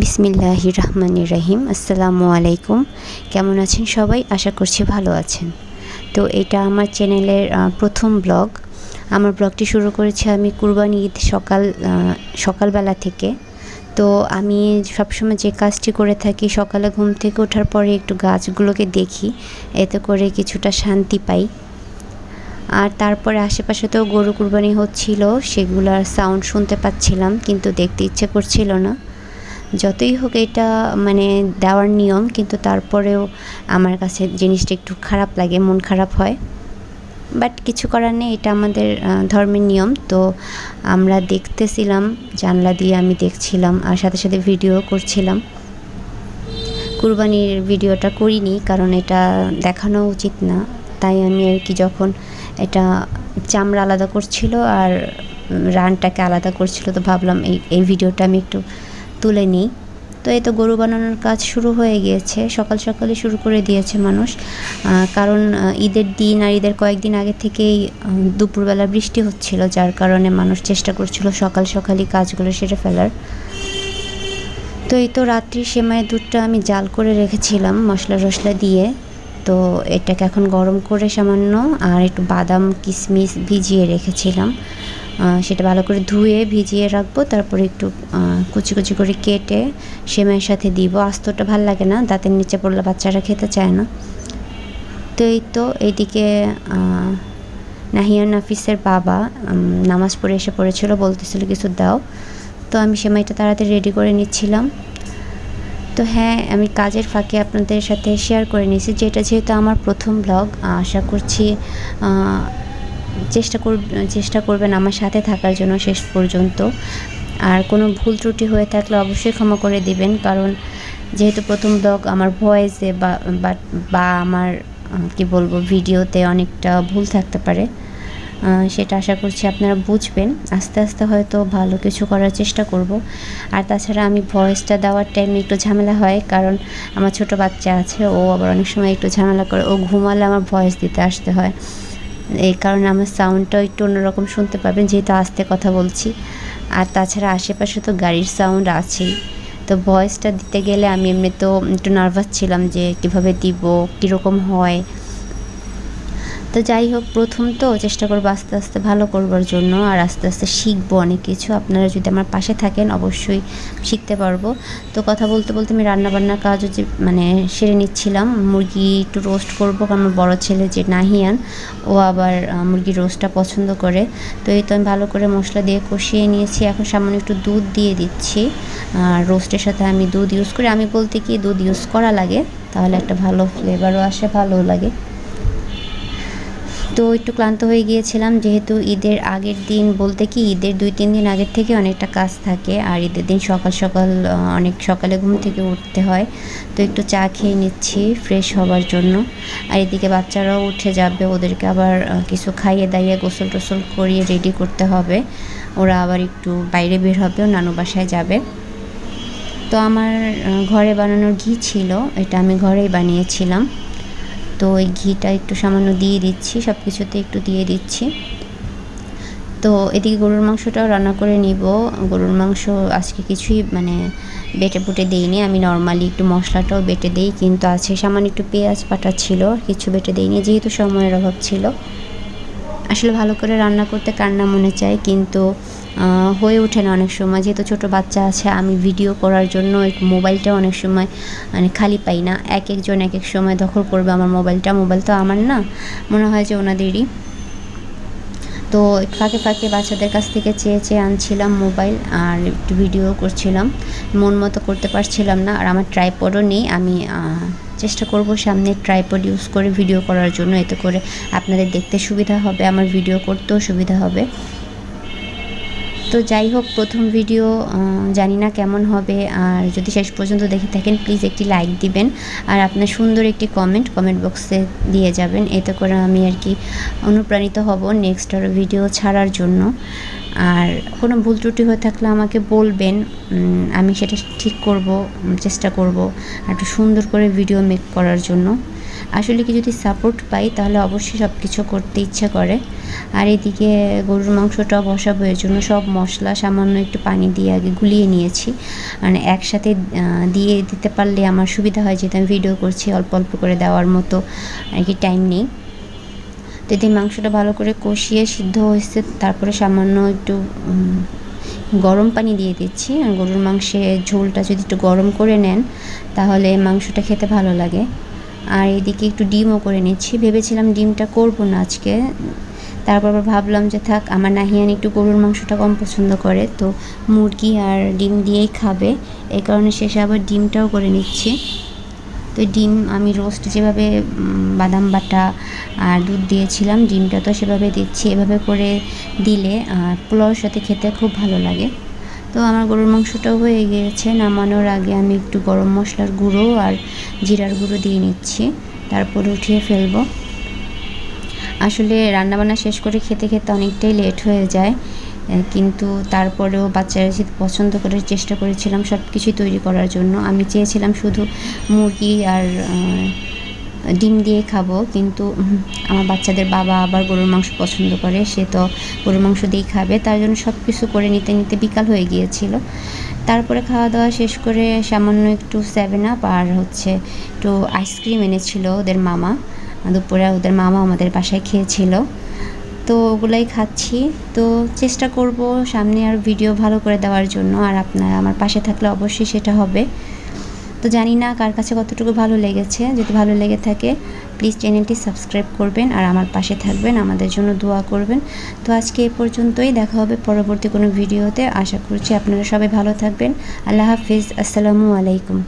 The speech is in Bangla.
বিসমিল্লাহ রহমান রহিম আসসালামু আলাইকুম। কেমন আছেন সবাই? আশা করছি ভালো আছেন। তো এটা আমার চ্যানেলের প্রথম ব্লগ। আমার ব্লগটি শুরু করেছি আমি কুরবানি ঈদ সকাল সকালবেলা থেকে। তো আমি সবসময় যে কাজটি করে থাকি, সকালে ঘুম থেকে ওঠার পরে একটু গাছগুলোকে দেখি। এতে করে কিছুটা শান্তি পাই। আর তারপরে আশেপাশে তো গরু কুরবানি হচ্ছিল, সেগুলার সাউন্ড শুনতে পাচ্ছিলাম, কিন্তু দেখতে ইচ্ছে করছিল না। যতই হোক এটা মানে দেওয়ার নিয়ম, কিন্তু তারপরেও আমার কাছে জিনিসটা একটু খারাপ লাগে, মন খারাপ হয়। বাট কিছু করার নেই, এটা আমাদের ধর্মের নিয়ম। তো আমরা দেখতেছিলাম, জানলা দিয়ে আমি দেখছিলাম, আর সাথে সাথে ভিডিও করছিলাম। কুরবানির ভিডিওটা করিনি, কারণ এটা দেখানো উচিত না। তাই আমি আর কি যখন এটা চামড়া আলাদা করছিল আর রানটাকে আলাদা করছিল, তো ভাবলাম এই এই ভিডিওটা আমি একটু তুলে নিই। তো এই তো গরু বানানোর কাজ শুরু হয়ে গিয়েছে, সকাল সকালে শুরু করে দিয়েছে মানুষ। কারণ ঈদের দিন আর ঈদের কয়েকদিন আগে থেকেই দুপুরবেলা বৃষ্টি হচ্ছিল, যার কারণে মানুষ চেষ্টা করছিল সকাল সকালই কাজগুলো সেরে ফেলার। তো এই তো রাত্রি সেমাই দুধটা আমি জাল করে রেখেছিলাম মশলা টশলা দিয়ে। তো এটাকে এখন গরম করে সামান্য আর একটু বাদাম কিশমিশ ভিজিয়ে রেখেছিলাম। সেটা ভালো করে ধুয়ে ভিজিয়ে রাখব তারপরে একটু কুচি কুচি করে কেটে সেমাইয়ের সাথে দিব। আস্তটা ভালো লাগে না দাঁতের নিচে পড়লে বাচ্চারা খেতে চায় না। তো এই তো এইদিকে আহ, নাহিয়া নাফিসের বাবা নামাজ পড়ে এসে পড়েছিল বলতেছিল কিছু দাও। তো আমি সেমাইটা তাড়াতাড়ি রেডি করে নিচ্ছিলাম। তো হ্যাঁ আমি কাজের ফাঁকে আপনাদের সাথে শেয়ার করে নিয়েছি, যেটা যেহেতু আমার প্রথম ব্লগ আশা করছি চেষ্টা কর, চেষ্টা করবেন আমার সাথে থাকার জন্য শেষ পর্যন্ত। আর কোনো ভুল ত্রুটি হয়ে থাকলে অবশ্যই ক্ষমা করে দিবেন, কারণ যেহেতু প্রথম ব্লগ আমার ভয়েসে বা, বা- আমার কি বলব ভিডিওতে অনেকটা ভুল থাকতে পারে। সেটা আশা করছি আপনারা বুঝবেন। আস্তে আস্তে হয়তো ভালো কিছু করার চেষ্টা করব। আর তাছাড়া আমি ভয়েসটা দেওয়ার টাইমে একটু ঝামেলা হয়, কারণ আমার ছোট বাচ্চা আছে, ও আবার অনেক সময় একটু ঝামেলা করে, ও ঘুমালে আমার ভয়েস দিতে আসতে হয়। এই কারণে আমার সাউন্ডটাও একটু অন্যরকম শুনতে পাবেন, যেহেতু আস্তে কথা বলছি। আর তাছাড়া আশেপাশে তো গাড়ির সাউন্ড আছেই। তো ভয়েসটা দিতে গেলে আমি এমনি তো একটু নার্ভাস ছিলাম যে কীভাবে দিব, কীরকম হয়। তো যাই হোক প্রথম তো চেষ্টা করব আস্তে আস্তে ভালো করবার জন্য আর আস্তে আস্তে শিখব অনেক কিছু। আপনারা যদি আমার পাশে থাকেন অবশ্যই শিখতে পারব। তো কথা বলতে বলতে আমি রান্নাবান্নার কাজও যে মানে সেরে নিচ্ছিলাম। মুরগি একটু রোস্ট করব কারণ আমার বড়ো ছেলে যে নাহিয়ান ও আবার আহ, মুরগির রোস্টটা পছন্দ করে। তো এই তো আমি ভালো করে মশলা দিয়ে কষিয়ে নিয়েছি। এখন সামান্য একটু দুধ দিয়ে দিচ্ছি। আর রোস্টের সাথে আমি দুধ ইউজ করি। আমি বলতে কি দুধ ইউজ করা লাগে তাহলে একটা ভালো ফ্লেভারও আসে ভালোও লাগে। তো একটু ক্লান্ত হয়ে গিয়েছিলাম, যেহেতু ঈদের আগের দিন বলতে কি, ঈদের দুই, তিন দিন আগের থেকে অনেকটা কাজ থাকে আর ঈদের দিন সকাল সকাল অনেক সকালে ঘুম থেকে উঠতে হয়। তো একটু চা খেয়ে নিচ্ছি ফ্রেশ হওয়ার জন্য। আর এদিকে বাচ্চারাও উঠে যাবে, ওদেরকে আবার কিছু খাইয়ে দাইয়ে গোসল টোসল করিয়ে রেডি করতে হবে। ওরা আবার একটু বাইরে বের হবে নানু বাসায় যাবে। তো আমার ঘরে বানানোর ঘি ছিল, এটা আমি ঘরেই বানিয়েছিলাম। তো ওই ঘিটা একটু সামান্য দিয়ে দিচ্ছি সব কিছুতে একটু দিয়ে দিচ্ছি। তো এদিকে গরুর মাংসটাও রান্না করে নিব। গরুর মাংস আজকে কিছুই মানে বেটে পুটে দিইনি। আমি নর্মালি একটু মশলাটাও বেটে দিই, কিন্তু আছে সামান্য একটু পেঁয়াজ বাটা ছিল কিছু বেটে দিইনি, যেহেতু সময়ের অভাব ছিল। আসলে ভালো করে রান্না করতে কান্না মনে চায়, কিন্তু হয়ে ওঠে না অনেক সময়। যেহেতু ছোট বাচ্চা আছে, আমি ভিডিও করার জন্য মোবাইলটা অনেক সময় মানে খালি পাই না। এক একজন এক এক সময় দখল করবে আমার মোবাইলটা মোবাইল তো আমার না, মনে হয় যে ওনাদেরই। তো ফাঁকে ফাঁকে বাচ্চাদের কাছ থেকে চেয়ে চেয়ে আনছিলাম মোবাইল আর একটু ভিডিও করছিলাম। মন মতো করতে পারছিলাম না আর আমার ট্রাইপডও নেই। আমি চেষ্টা করব সামনে ট্রাইপড ইউজ করে ভিডিও করার জন্য। এতে করে আপনাদের দেখতে সুবিধা হবে, আমার ভিডিও করতেও সুবিধা হবে। তো যাই হোক, প্রথম ভিডিও জানি না কেমন হবে। আর যদি শেষ পর্যন্ত দেখে থাকেন প্লিজ একটি লাইক দিবেন। আর আপনার সুন্দর একটি কমেন্ট কমেন্ট বক্সে দিয়ে যাবেন। এতে করে আমি আর কি অনুপ্রাণিত হব নেক্সট আরও ভিডিও ছাড়ার জন্য। আর কোনো ভুল ত্রুটি হয়ে থাকলে আমাকে বলবেন। আমি সেটা ঠিক করব, চেষ্টা করব। একটু সুন্দর করে ভিডিও মেক করার জন্য। আসলে কি যদি সাপোর্ট পাই, তাহলে অবশ্যই সব কিছু করতে ইচ্ছা করে। আর এদিকে গরুর মাংসটা বসাবো, এর জন্য সব মশলা, সামান্য একটু পানি দিয়ে আগে গুলিয়ে নিয়েছি। মানে একসাথে দিয়ে দিতে পারলে আমার সুবিধা হয়, যেহেতু আমি ভিডিও করছি, অল্প অল্প করে দেওয়ার মতো আর কি টাইম নেই। তো এদিকে মাংসটা ভালো করে কষিয়ে সিদ্ধ হয়েছে, তারপরে সামান্য একটু গরম পানি দিয়ে দিচ্ছি। আর গরুর মাংসের ঝোলটা যদি একটু গরম করে নেন, তাহলে মাংসটা খেতে ভালো লাগে। আর এদিকে একটু ডিমও করে নিচ্ছি। ভেবেছিলাম ডিমটা করব না আজকে। তারপর আবার ভাবলাম যে থাক, আমার নাহিয়ান একটু গরুর মাংসটা কম পছন্দ করে, তো মুরগি আর ডিম দিয়েই খাবে। এই কারণে শেষে আবার ডিমটাও করে নিচ্ছি। তো ডিম আমি রোস্ট যেভাবে বাদাম বাটা আর দুধ দিয়েছিলাম, ডিমটা তো সেভাবে দিচ্ছি, এভাবে করে দিলে পোলাওর সাথে খেতে খুব ভালো লাগে। তো আমার গরুর মাংসটাও হয়ে গিয়েছে, নামানোর আগে আমি একটু গরম মশলার গুঁড়ো আর জিরার গুঁড়ো দিয়ে নিচ্ছি, তারপরে উঠিয়ে ফেলব। আসলে রান্নাবান্না শেষ করে খেতে খেতে অনেকটাই লেট হয়ে যায় কিন্তু তারপরেও বাচ্চারা যেহেতু পছন্দ করার চেষ্টা করেছিলাম সব কিছুই তৈরি করার জন্য, আমি চেয়েছিলাম শুধু মুরগি আর ডিম দিয়ে খাব, কিন্তু আমার বাচ্চাদের বাবা আবার গরুর মাংস পছন্দ করে, সে তো গরুর মাংস দিয়েই খাবে। তার জন্য সব কিছু করে নিতে নিতে বিকাল হয়ে গিয়েছিল। তারপরে খাওয়া দাওয়া শেষ করে সামান্য একটু সেভেন আপ আর হচ্ছে একটু আইসক্রিম এনেছিল ওদের মামা। দুপুরে ওদের মামা আমাদের বাসায় খেয়েছিল। তো ওগুলাই খাচ্ছি। তো চেষ্টা করব সামনে আর ভিডিও ভালো করে দেওয়ার জন্য। আর আপনারা আমার পাশে থাকলে অবশ্যই সেটা হবে। তো জানি না কার কাছে কতটুকু ভালো লেগেছে। যদি ভালো লেগে থাকে প্লিজ চ্যানেলটি সাবস্ক্রাইব করবেন আর আমার পাশে থাকবেন। আমাদের জন্য দোয়া করবেন। তো আজকে এ পর্যন্তই। দেখা হবে পরবর্তী কোনো ভিডিওতে। আশা করছি আপনারা সবাই ভালো থাকবেন। আল্লাহ হাফিজ। আসসালামু আলাইকুম।